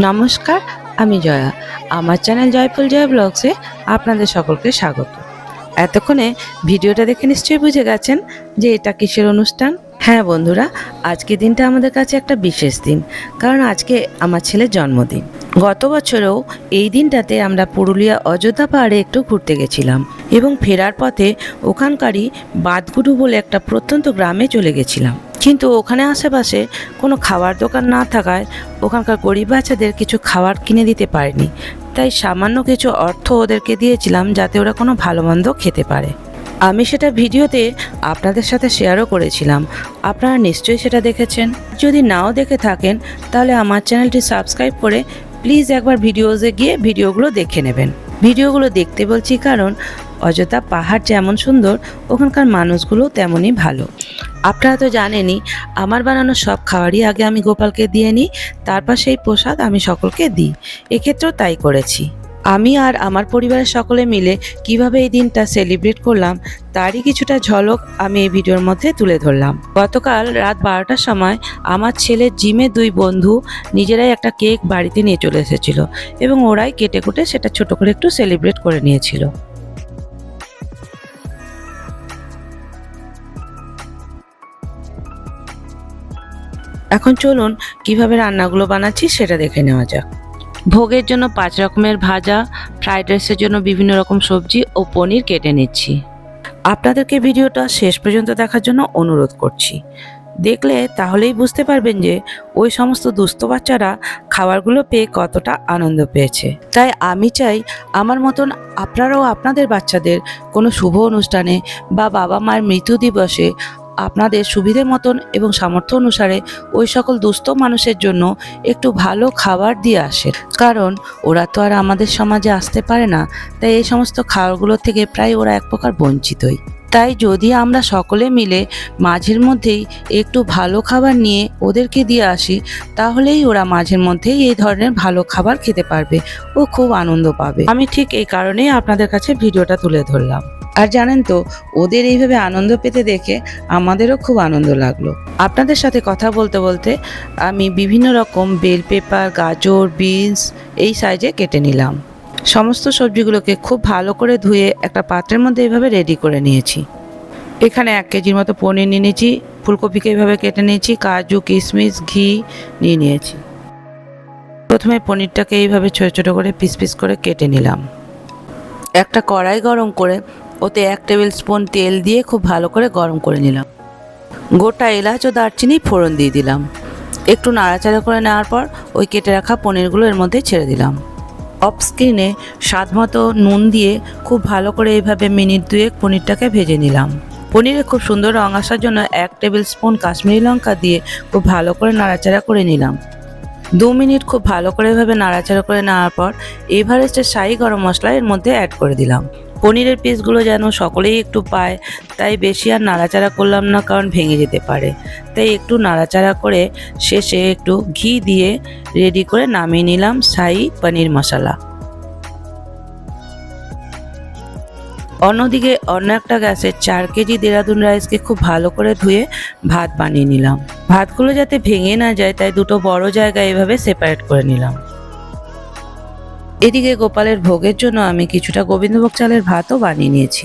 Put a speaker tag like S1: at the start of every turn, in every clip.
S1: নমস্কার, আমি জয়া। আমার চ্যানেল জয়ফুল জয় ব্লগসে আপনাদের সকলকে স্বাগত। এতক্ষণে ভিডিওটা দেখে নিশ্চয়ই বুঝে গেছেন যে এটা কিসের অনুষ্ঠান? হ্যাঁ বন্ধুরা আজকে দিনটা আমাদের কাছে একটা বিশেষ দিন, কারণ আজকে আমার ছেলের জন্মদিন। গত বছরেও এই দিনটাতে আমরা পুরুলিয়া অযোধ্যা পাহাড়ে একটু ঘুরতে গেছিলাম এবং ফেরার পথে ওখানকারই বাদগুডু বলে একটা প্রত্যন্ত গ্রামে চলে গেছিলাম। কিন্তু ওখানে আশেপাশে কোনো খাবার দোকান না থাকায় ওখানকার গরিব বাচ্চাদের কিছু খাবার কিনে দিতে পারিনি। তাই সামান্য কিছু অর্থ ওদেরকে দিয়েছিলাম যাতে ওরা কোনো ভালো মন্দ খেতে পারে। আমি সেটা ভিডিওতে আপনাদের সাথে শেয়ারও করেছিলাম। আপনারা নিশ্চয়ই সেটা দেখেছেন। যদি নাও দেখে থাকেন, তাহলে আমার চ্যানেলটি সাবস্ক্রাইব করে প্লিজ একবার ভিডিওসে গিয়ে ভিডিওগুলো দেখে নেবেন। ভিডিওগুলো দেখতে বলছি কারণ অযোধ্যা পাহাড় যেমন সুন্দর, ওখানকার মানুষগুলো তেমনই ভালো। আপনারা তো জানেনই, আমার বানানো সব খাবারই আগে আমি গোপালকে দিয়ে নিই, তারপর সেই প্রসাদ আমি সকলকে দিই। এক্ষেত্রেও তাই করেছি। আমি আর আমার পরিবারের সকলে মিলে কীভাবে এই দিনটা সেলিব্রেট করলাম, তারই কিছুটা ঝলক আমি এই ভিডিওর মধ্যে তুলে ধরলাম। গতকাল রাত বারোটার সময় আমার ছেলের জিমে দুই বন্ধু নিজেরাই একটা কেক বাড়িতে নিয়ে চলে এসেছিল এবং ওরাই কেটে কুটে সেটা ছোট করে একটু সেলিব্রেট করে নিয়েছিল। এখন চলুন কীভাবে রান্নাগুলো বানাচ্ছি সেটা দেখে নেওয়া যাক। ভোগের জন্য পাঁচ রকমের ভাজা, ফ্রাইড রাইসের জন্য বিভিন্ন রকম সবজি ও পনির কেটে নিচ্ছি। আপনাদেরকে ভিডিওটা শেষ পর্যন্ত দেখার জন্য অনুরোধ করছি। দেখলে তাহলেই বুঝতে পারবেন যে ওই সমস্ত দুস্থ বাচ্চারা খাবারগুলো পেয়ে কতটা আনন্দ পেয়েছে। তাই আমি চাই আমার মতন আপনারাও আপনাদের বাচ্চাদের কোনো শুভ অনুষ্ঠানে বা বাবা মায়ের মৃত্যু দিবসে আপনাদের সুবিধে মতন এবং সামর্থ্য অনুসারে ওই সকল দুস্থ মানুষের জন্য একটু ভালো খাবার দিয়ে আসে। কারণ ওরা তো আর আমাদের সমাজে আসতে পারে না, তাই এই সমস্ত খাবারগুলো থেকে প্রায় ওরা এক প্রকার বঞ্চিতই। তাই যদি আমরা সকলে মিলে মাঝের মধ্যেই একটু ভালো খাবার নিয়ে ওদেরকে দিয়ে আসি, তাহলেই ওরা মাঝের মধ্যেই এই ধরনের ভালো খাবার খেতে পারবে ও খুব আনন্দ পাবে। আমি ঠিক এই কারণেই আপনাদের কাছে ভিডিওটা তুলে ধরলাম। আর জানেন তো, ওদের এইভাবে আনন্দ পেতে দেখে আমাদেরও খুব আনন্দ লাগল। আপনাদের সাথে কথা বলতে বলতে আমি বিভিন্ন রকম বেল পেপার, গাজর, বিনস এই সাইজে কেটে নিলাম। সমস্ত সবজিগুলোকে খুব ভালো করে ধুয়ে একটা পাত্রের মধ্যে এইভাবে রেডি করে নিয়েছি। এখানে এক কেজির মতো পনির নিয়ে নিয়েছি, ফুলকপিকে এইভাবে কেটে নিয়েছি, কাজু, কিশমিশ, ঘি নিয়ে নিয়েছি। প্রথমে পনিরটাকে এইভাবে ছোটো ছোটো করে পিস পিস করে কেটে নিলাম। একটা কড়াই গরম করে ওতে এক টেবিল স্পুন তেল দিয়ে খুব ভালো করে গরম করে নিলাম। গোটা এলাচ ও দারচিনি ফোড়ন দিয়ে দিলাম। একটু নাড়াচাড়া করে নেওয়ার পর ওই কেটে রাখা পনিরগুলো এর মধ্যে ছেড়ে দিলাম। অফ স্ক্রিনে স্বাদ মতো নুন দিয়ে খুব ভালো করে এইভাবে মিনিট দুয়েক পনিরটাকে ভেজে নিলাম। পনিরে খুব সুন্দর রং আসার জন্য এক টেবিল স্পুন কাশ্মীরি লঙ্কা দিয়ে খুব ভালো করে নাড়াচাড়া করে নিলাম। দু মিনিট খুব ভালো করে এভাবে নাড়াচাড়া করে নেওয়ার পর এভারেস্টের শাহি গরম মশলা এর মধ্যে অ্যাড করে দিলাম। পনিরের পিসগুলো যেন সকলেই একটু পায়, তাই বেশি আর নাড়াচাড়া করলাম না কারণ ভেঙে যেতে পারে। তাই একটু নাড়াচাড়া করে শেষে একটু ঘি দিয়ে রেডি করে নামিয়ে নিলাম শাহি পনির মশলা। অন্যদিকে অন্য একটা গ্যাসে চার কেজি দেরাদুন রাইসকে খুব ভালো করে ধুয়ে ভাত বানিয়ে নিলাম। ভাতগুলো যাতে ভেঙে না যায়, তাই দুটো বড় জায়গায় এভাবে সেপারেট করে নিলাম। এদিকে গোপালের ভোগের জন্য আমি কিছুটা গোবিন্দভোগ চালের ভাতও বানিয়ে নিয়েছি।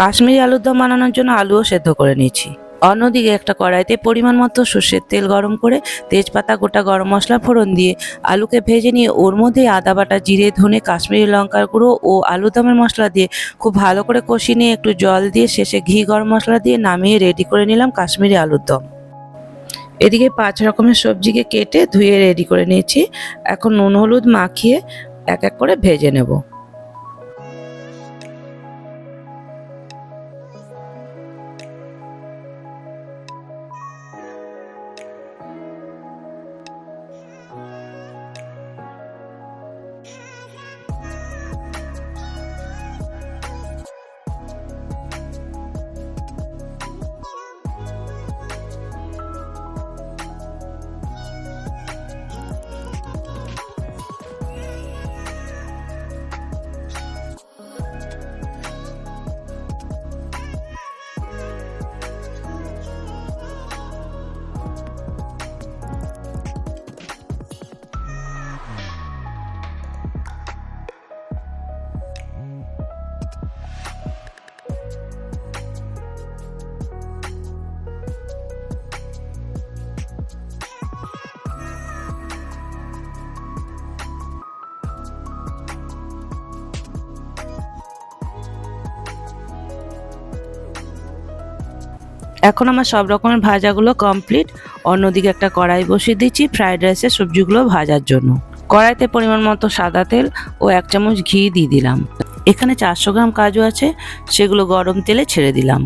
S1: কাশ্মীরি আলুর দম বানানোর জন্য আলুও সেদ্ধ করে নিয়েছি। অন্যদিকে একটা কড়াইতে পরিমাণ মতো সর্ষের তেল গরম করে তেজপাতা, গোটা গরম মশলা ফোড়ন দিয়ে আলুকে ভেজে নিয়ে ওর মধ্যে আদা বাটা, জিরে, ধনে, কাশ্মীরি লঙ্কার গুঁড়ো ও আলু দমের মশলা দিয়ে খুব ভালো করে কষিয়ে নিয়ে একটু জল দিয়ে শেষে ঘি গরম মশলা দিয়ে নামিয়ে রেডি করে নিলাম কাশ্মীরি আলুর দম। এদিকে পাঁচ রকমের সবজিকে কেটে ধুয়ে রেডি করে নিয়েছি। এখন নুন, হলুদ মাখিয়ে এক এক করে ভেজে নেব। এখন আমার সব রকমের ভাজাগুলো কমপ্লিট অন্যদিকে একটা কড়াই বসিয়ে দিচ্ছি ফ্রাইড রাইসের সবজিগুলো ভাজার জন্য। কড়াইতে পরিমাণ মতো সাদা তেল ও এক চামচ ঘি দিয়ে দিলাম। এখানে চারশো গ্রাম কাজু আছে, সেগুলো গরম তেলে ছেড়ে দিলাম।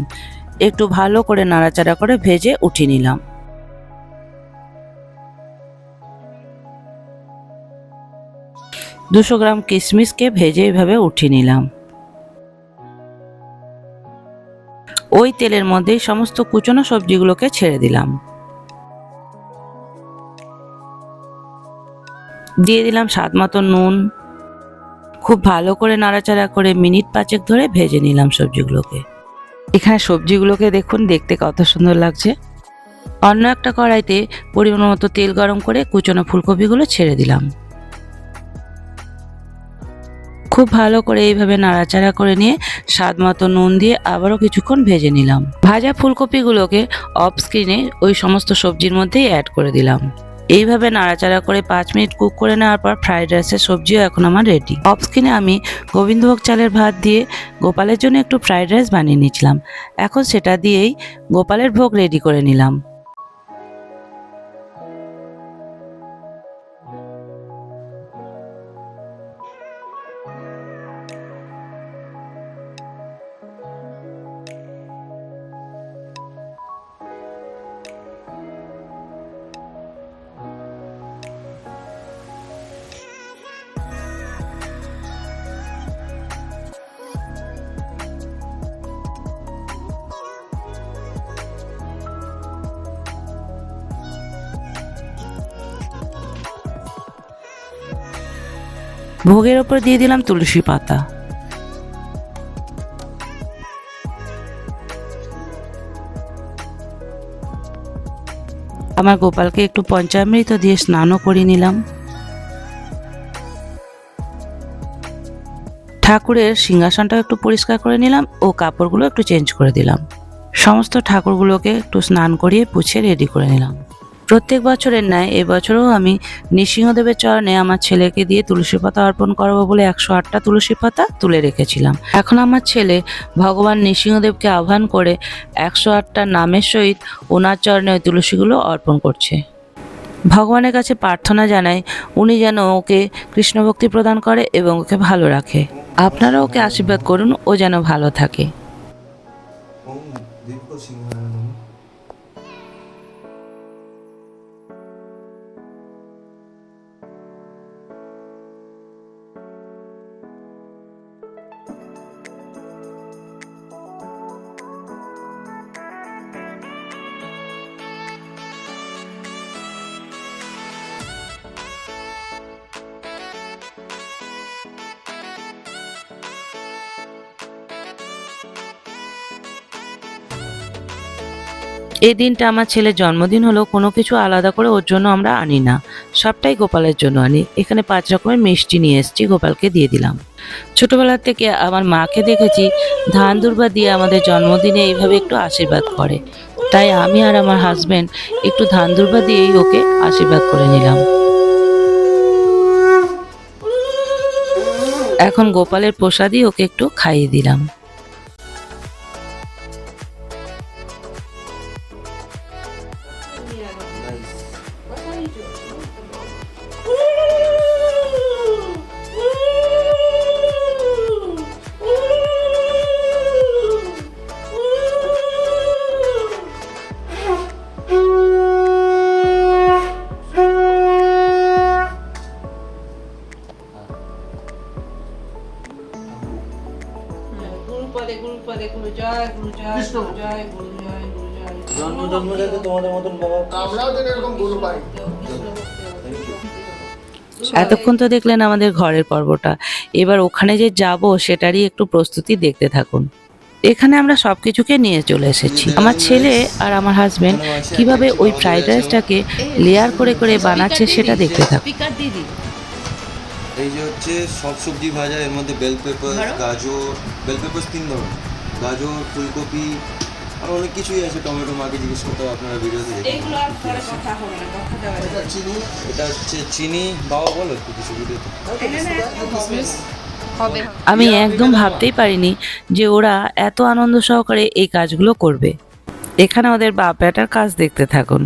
S1: একটু ভালো করে নাড়াচাড়া করে ভেজে উঠিয়ে নিলাম। দুশো গ্রাম কিশমিশকে ভেজে এভাবে উঠিয়ে নিলাম। ওই তেলের মধ্যে সমস্ত কুচনো সবজিগুলোকে ছেড়ে দিলাম। দিয়ে দিলাম স্বাদ মতো নুন। খুব ভালো করে নাড়াচাড়া করে মিনিট পাঁচেক ধরে ভেজে নিলাম সবজিগুলোকে। এখানে সবজিগুলোকে দেখুন, দেখতে কত সুন্দর লাগছে। অন্য একটা কড়াইতে পরিমাণ মতো তেল গরম করে কুচনো ফুলকপিগুলো ছেড়ে দিলাম। খুব ভালো করে এইভাবে নাড়াচাড়া করে নিয়ে স্বাদ মতো নুন দিয়ে আবারও কিছুক্ষণ ভেজে নিলাম। ভাজা ফুলকপিগুলোকে অফ স্ক্রিনে ওই সমস্ত সবজির মধ্যেই অ্যাড করে দিলাম। এইভাবে নাড়াচাড়া করে পাঁচ মিনিট কুক করে নেওয়ার পর ফ্রাইড রাইসের সবজিও এখন আমার রেডি অফ স্ক্রিনে আমি গোবিন্দভোগ চালের ভাত দিয়ে গোপালের জন্য একটু ফ্রাইড রাইস বানিয়ে নিয়েছিলাম। এখন সেটা দিয়েই গোপালের ভোগ রেডি করে নিলাম। ভোগের ওপর দিয়ে দিলাম তুলসী পাতা। আমার গোপালকে একটু পঞ্চামৃত দিয়ে স্নানও করিয়ে নিলাম। ঠাকুরের সিংহাসনটাও একটু পরিষ্কার করে নিলাম ও কাপড়গুলো একটু চেঞ্জ করে দিলাম। সমস্ত ঠাকুরগুলোকে একটু স্নান করিয়ে পুছে রেডি করে নিলাম। প্রত্যেক বছরের ন্যায় এবছরও আমি নৃসিংহদেবের চরণে আমার ছেলেকে দিয়ে তুলসী পাতা অর্পণ করব বলে একশো আটটা তুলসী পাতা তুলে রেখেছিলাম। এখন আমার ছেলে ভগবান নৃসিংহদেবকে আহ্বান করে একশো আটটা নামের সহিত ওনার চরণে ওই তুলসীগুলো অর্পণ করছে। ভগবানের কাছে প্রার্থনা জানাই উনি যেন ওকে কৃষ্ণ ভক্তি প্রদান করে এবং ওকে ভালো রাখে। আপনারা ওকে আশীর্বাদ করুন ও যেন ভালো থাকে। এই দিনটা আমার ছেলের জন্মদিন হলো কোনো কিছু আলাদা করে ওর জন্য আমরা আনি না। সবটাই গোপালের জন্য আনি। এখানে পাঁচ রকমের মিষ্টি নিয়ে এসেছি, গোপালকে দিয়ে দিলাম। ছোটবেলার থেকে আমার মাকে দেখেছি, ধান দুর্বা দিয়ে আমাদের জন্মদিনে এইভাবে একটু আশীর্বাদ করে। তাই আমি আর আমার হাজব্যান্ড একটু ধান দুর্বা দিয়েই ওকে আশীর্বাদ করে নিলাম। এখন গোপালের প্রসাদই ওকে একটু খাইয়ে দিলাম।
S2: Nice. What are you doing?
S1: এতক্ষণ তো দেখলেন আমাদের ঘরের পর্বটা। এবার ওখানে যে যাব সেটারই একটু প্রস্তুতি দেখতে থাকুন। এখানে আমরা সব কিছুকে নিয়ে চলে এসেছি। আমার ছেলে আর আমার হাজবেন্ড কীভাবে ওই ফ্রাইড রাইসটাকে লেয়ার করে করে বানাচ্ছে সেটা দেখতে থাকুন।
S3: এই যে হচ্ছে সব সবজি ভাজা এর মধ্যে বেল পেপার গাজর বেল পেপার তিন ধরনের। গাজর ফুলকপি আর অনেক কিছুই আছে টমেটো মাকে জিজ্ঞেস করতে হবে আপনারা ভিডিওতে দেখে
S4: আর পরে কথা হবে না কথা দেওয়া
S2: এটা চিনি
S3: এটা হচ্ছে চিনি বাবা বলো একটু কিছু ভিডিওতে।
S4: হবে।
S1: আমি একদম ভাবতেই পারিনি যে ওরা এত আনন্দ সহকারে এই কাজগুলো করবে। এখানে ওদের বাপ বেটার কাজ দেখতে থাকুন।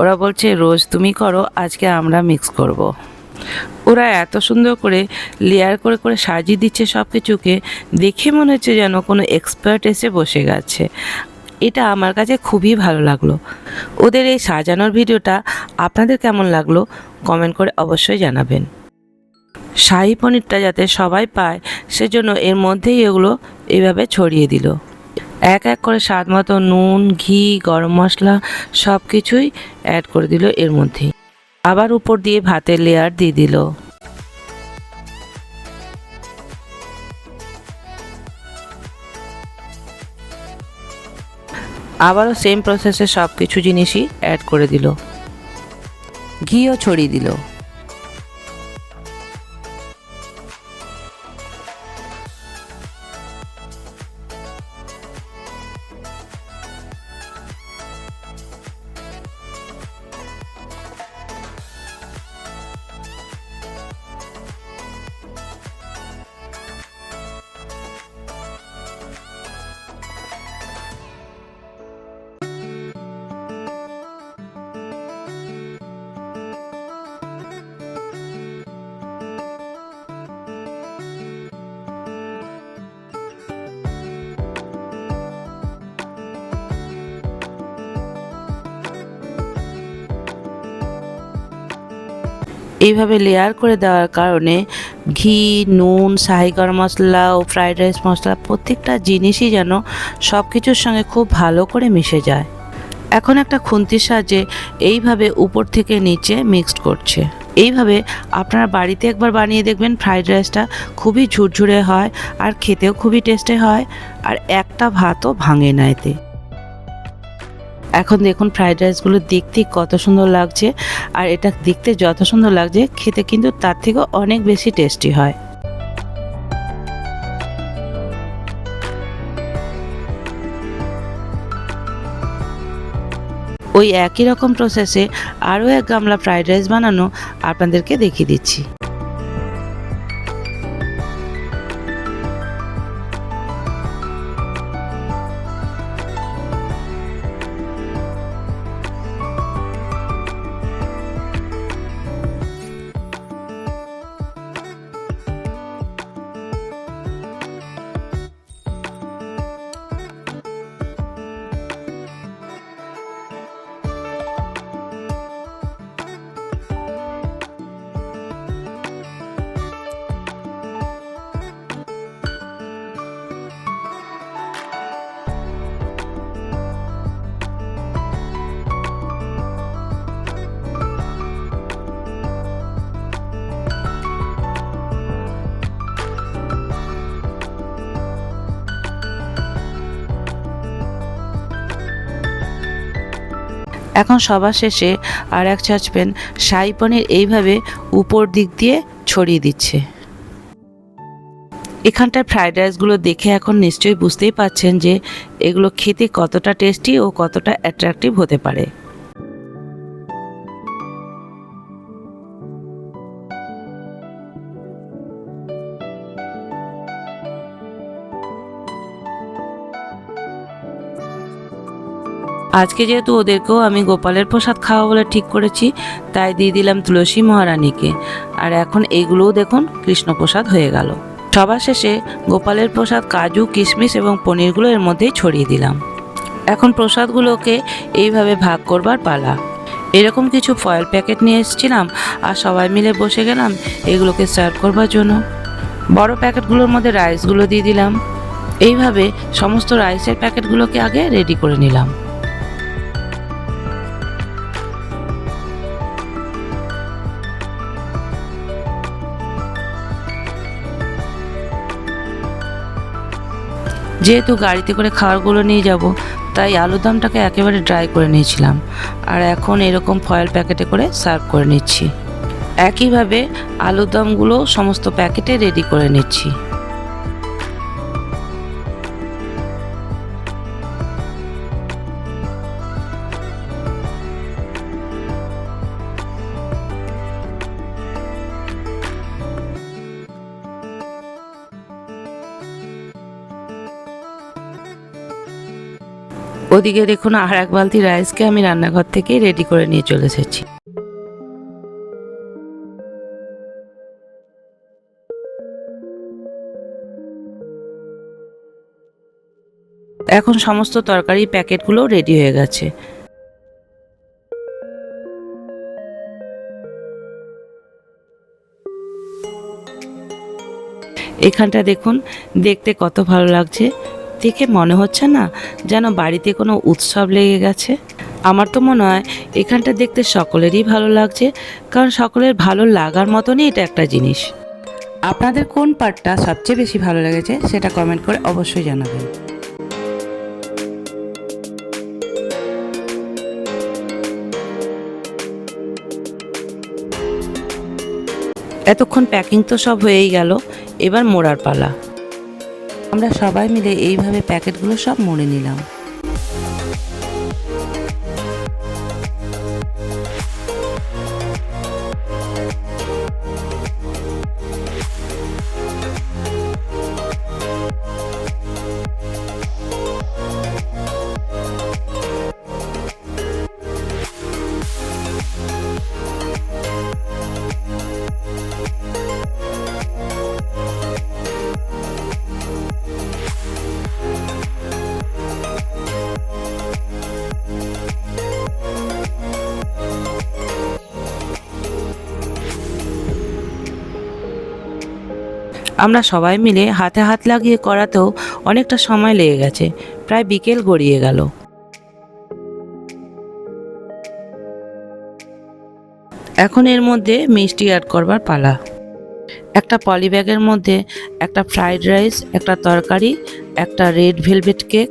S1: ওরা বলছে রোজ তুমি করো আজকে আমরা মিক্স করব। ওরা এত সুন্দর করে লেয়ার করে করে সাজিয়ে দিচ্ছে সব কিছুকে দেখে মনে হচ্ছে যেন কোনো এক্সপার্ট এসে বসে গেছে। এটা আমার কাছে খুবই ভালো লাগল। ওদের এই সাজানোর ভিডিওটা আপনাদের কেমন লাগল? কমেন্ট করে অবশ্যই জানাবেন। শাহি পনিরটা যাতে সবাই পায়, সেজন্য এর মধ্যেই এগুলো এভাবে ছড়িয়ে দিল। এক এক করে স্বাদ মতো নুন, ঘি, গরম মশলা সব কিছুই অ্যাড করে দিল এর মধ্যে আবার উপর দিয়ে ভাতের লেয়ার দিয়ে দিল। আবারও সেম প্রসেসে সব কিছু জিনিসই অ্যাড করে দিল। ঘিও ছড়িয়ে দিল। এইভাবে লেয়ার করে দেওয়ার কারণে ঘি, নুন শাহি গরম মশলা ও ফ্রাইড রাইস মশলা প্রত্যেকটা জিনিসই যেন সব কিছুর সঙ্গে খুব ভালো করে মিশে যায়। এখন একটা খুন্তির সাহায্যে এইভাবে উপর থেকে নিচে মিক্সড করছে। এইভাবে আপনারা বাড়িতে একবার বানিয়ে দেখবেন ফ্রাইড রাইসটা খুবই ঝুরঝুরে হয় আর খেতেও খুবই টেস্টে হয় আর একটা ভাতও ভাঙে না এতে। এখন দেখুন ফ্রাইড রাইসগুলো দেখতে কত সুন্দর লাগছে, আর এটা দেখতে যত সুন্দর লাগছে, খেতে কিন্তু তার থেকেও অনেক বেশি টেস্টি হয়। ওই একই রকম প্রসেসে আরও এক গামলা ফ্রাইড রাইস বানানো আপনাদেরকে দেখিয়ে দিচ্ছি। এখন সবার শেষে আর এক ছাঁচপেন শাহি পনির এইভাবে উপর দিক দিয়ে ছড়িয়ে দিচ্ছে। এখানটার ফ্রাইড রাইসগুলো দেখে এখন নিশ্চয়ই বুঝতেই পাচ্ছেন যে এগুলো খেতে কতটা টেস্টি ও কতটা অ্যাট্রাকটিভ হতে পারে। আজকে যেহেতু ওদেরকেও আমি গোপালের প্রসাদ খাওয়া বলে ঠিক করেছি, তাই দিয়ে দিলাম তুলসী মহারানীকে। আর এখন এইগুলোও দেখুন কৃষ্ণপ্রসাদ হয়ে গেল। সবার শেষে গোপালের প্রসাদ কাজু, কিশমিশ এবং পনিরগুলো এর মধ্যেই ছড়িয়ে দিলাম। এখন প্রসাদগুলোকে এইভাবে ভাগ করবার পালা। এরকম কিছু ফয়েল প্যাকেট নিয়ে এসেছিলাম আর সবাই মিলে বসে গেলাম এগুলোকে সার্ভ করবার জন্য। বড় প্যাকেটগুলোর মধ্যে রাইসগুলো দিয়ে দিলাম। এইভাবে সমস্ত রাইসের প্যাকেটগুলোকে আগে রেডি করে নিলাম। যেহেতু গাড়িতে করে খাবারগুলো নিয়ে যাব, তাই আলুরদমটাকে একেবারে ড্রাই করে নিয়েছিলাম। আর এখন এরকম ফয়েল প্যাকেটে করে সার্ভ করে নিচ্ছি। একইভাবে আলুরদমগুলো সমস্ত প্যাকেটে রেডি করে নিচ্ছি। ওদিকে দেখুন আর এক বালতি রাইসকে আমি রান্নাঘর থেকেই রেডি করে নিয়ে চলে এসেছি। এখন সমস্ত তরকারি প্যাকেটগুলো রেডি হয়ে গেছে। এখানটা দেখুন, দেখতে কত ভালো লাগছে। দেখে মনে হচ্ছে না যেন বাড়িতে কোনো উৎসব লেগে গেছে। আমার তো মনে হয় এখানটা দেখতে সকলেরই ভালো লাগছে কারণ সকলের ভালো লাগার মতনই এটা একটা জিনিস। আপনাদের কোন পার্টটা সবচেয়ে বেশি ভালো লেগেছে সেটা কমেন্ট করে অবশ্যই জানাবেন। এতক্ষণ প্যাকিং তো সব হয়েই গেল এবার মোড়ার পালা। আমরা সবাই মিলে এইভাবে প্যাকেটগুলো সব মুড়ে নিলাম। আমরা সবাই মিলে হাতে হাত লাগিয়ে করাতেও অনেকটা সময় লেগে গেছে। প্রায় বিকেল গড়িয়ে গেল। এখন এর মধ্যে মিষ্টি অ্যাড করবার পালা। একটা পলি ব্যাগের মধ্যে একটা ফ্রাইড রাইস একটা তরকারি, একটা রেড ভেলভেট কেক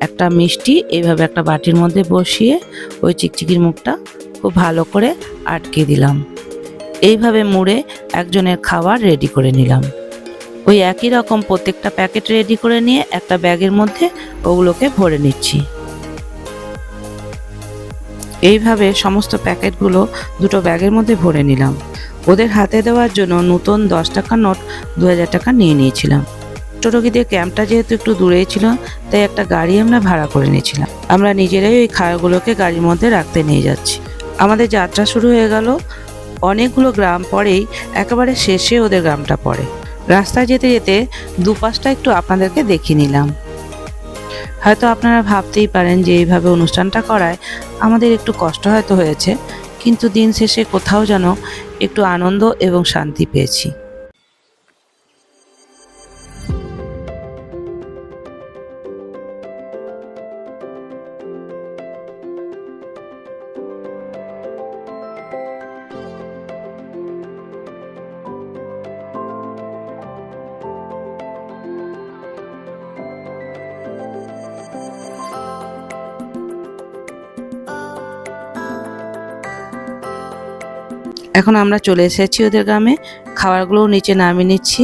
S1: একটা মিষ্টি এইভাবে একটা বাটির মধ্যে বসিয়ে ওই চিকচিকির মুখটা খুব ভালো করে আটকে দিলাম। এইভাবে মুড়ে একজনের খাবার রেডি করে নিলাম। ওই একই রকম প্রত্যেকটা প্যাকেট রেডি করে নিয়ে একটা ব্যাগের মধ্যে ওগুলোকে ভরে নিচ্ছি। এইভাবে সমস্ত প্যাকেটগুলো দুটো ব্যাগের মধ্যে ভরে নিলাম। ওদের হাতে দেওয়ার জন্য নতুন দশ টাকার নোট দু হাজার টাকা নিয়ে নিয়েছিলাম। টোটকিদের ক্যাম্পটা যেহেতু একটু দূরেই ছিল, তাই একটা গাড়ি আমরা ভাড়া করে নিয়েছিলাম। আমরা নিজেরাই ওই খাওয়াগুলোকে গাড়ির মধ্যে রাখতে নিয়ে যাচ্ছি। আমাদের যাত্রা শুরু হয়ে গেল। অনেকগুলো গ্রাম পরেই একেবারে শেষে ওদের গ্রামটা পড়ে। রাস্তায় যেতে যেতে দুপাশটা একটু আপনাদেরকে দেখিয়ে নিলাম। হয়তো আপনারা ভাবতেই পারেন যে এইভাবে অনুষ্ঠানটা করায় আমাদের একটু কষ্ট হয়তো হয়েছে, কিন্তু দিন শেষে কোথাও যেন একটু আনন্দ এবং শান্তি পেয়েছি। এখন আমরা চলে এসেছি ওদের গ্রামে। খাবারগুলো নিচে নামিয়ে নিচ্ছি।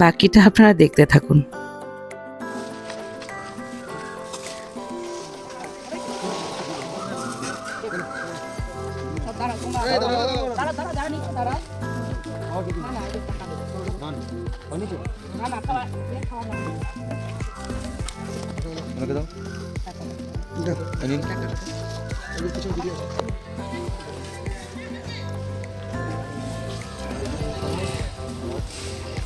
S1: বাকিটা আপনারা দেখতে থাকুন।
S3: দাও।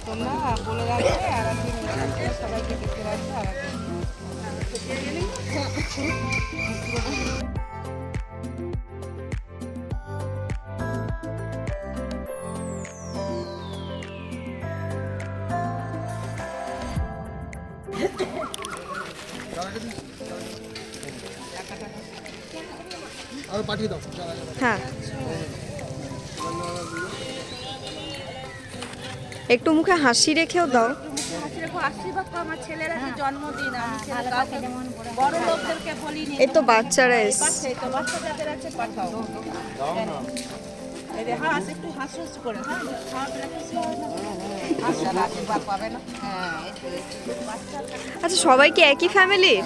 S4: তোমরা বলে রাখবে আর একদিন এসে সবাইকে ডেকে রাখবে আর একদিন
S2: হ্যাঁ একটু মুখে হাসি রেখেও দাও। এই তো বাচ্চারা এস
S4: বাচ্চা যাদের আছে পাঠাও এই যে হাস একটু হাস করে খাওয়া পেলে খুশি না বাচ্চারা আশীর্বাদ পাবে না একটু একটু বাচ্চা
S2: আচ্ছা সবাই কি একই ফ্যামিলির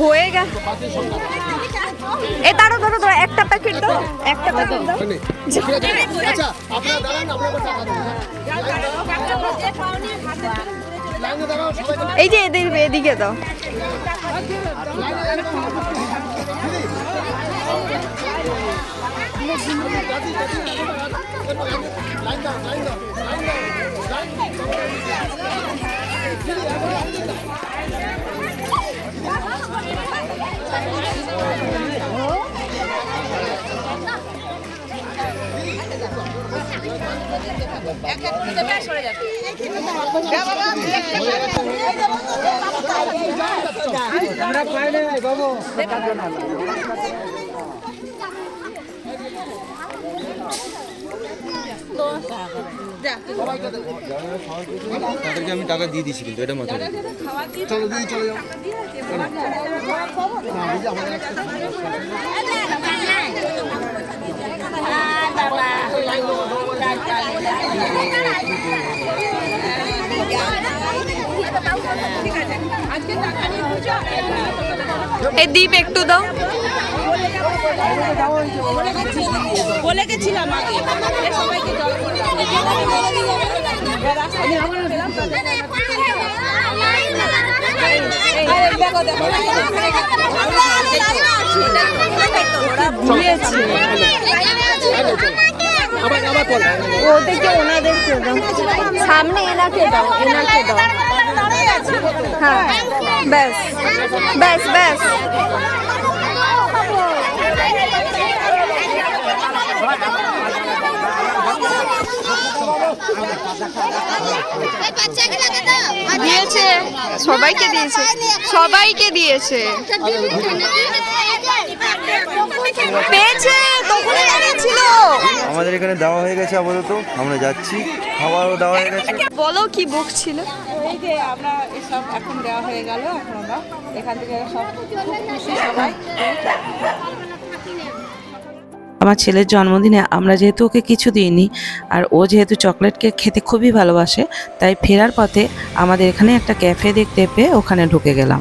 S2: হয়ে গেল। এ তারও ধরো ধরো একটা প্যাকেট দাও একটা প্যাকেট দাও।
S4: যে পাওনি হাতে তুলে ঘুরে চলে
S2: এই যে এদের এদিকে দাও।
S3: তাদেরকে আমি টাকা দিয়ে দিয়েছি কিন্তু এটা মাথায় রেখো।
S2: এই দীপ একটু দাও
S4: বলে গেছিলাম আগে যে
S2: ওদেরকে ওনাদেরকে দাও সামনে এনাকে দাও এনাকে দাও। হ্যাঁ ব্যাস ব্যাস ব্যাস। দিয়েছে সবাইকে দিয়েছে সবাইকে দিয়েছে। পেয়েছে তখনই জানিয়েছিল
S3: আমাদের এখানে দেওয়া হয়ে গেছে আপাতত। আমরা যাচ্ছি। খাবারও দেওয়া হয়ে গেছে।
S2: বলো কি বুক ছিল?
S4: এই যে আমরা এসব এখন দেওয়া হয়ে গেল এখন আমরা এখান থেকে সব খুশি সবাই।
S1: আমার ছেলের জন্মদিনে আমরা যেহেতু ওকে কিছু দিইনি আর ও যেহেতু চকলেট কেক খেতে খুবই ভালোবাসে তাই ফেরার পথে আমাদের এখানে একটা ক্যাফে দেখতে পেয়ে ওখানে ঢুকে গেলাম।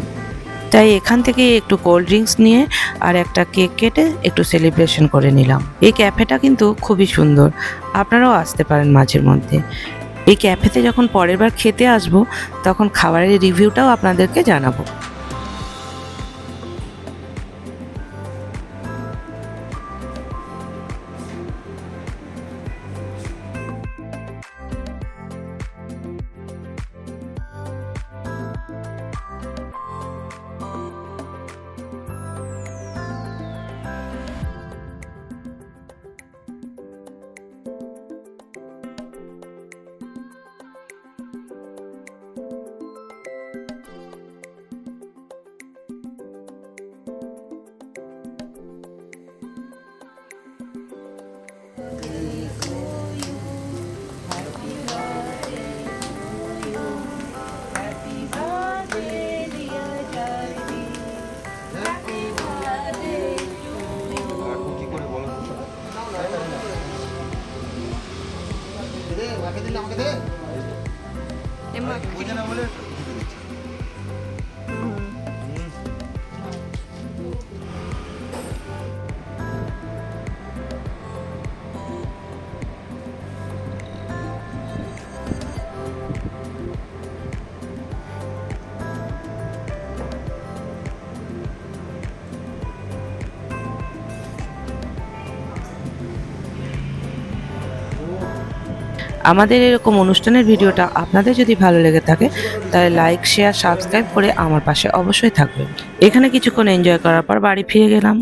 S1: তাই এখান থেকে একটু কোল্ড ড্রিঙ্কস নিয়ে আর একটা কেক কেটে একটু সেলিব্রেশন করে নিলাম। এই ক্যাফেটা কিন্তু খুবই সুন্দর। আপনারাও আসতে পারেন মাঝের মধ্যে। এই ক্যাফেতে যখন পরের বার খেতে আসব, তখন খাবারের রিভিউটাও আপনাদেরকে জানাব।
S3: বোঝে না
S1: আমাদের এরকম অনুষ্ঠানের ভিডিওটা আপনাদের যদি ভালো লেগে থাকে, তাহলে লাইক শেয়ার সাবস্ক্রাইব করে আমার পাশে অবশ্যই থাকবেন। এখানে কিছুক্ষণ এনজয় করার পর বাড়ি ফিরে গেলাম।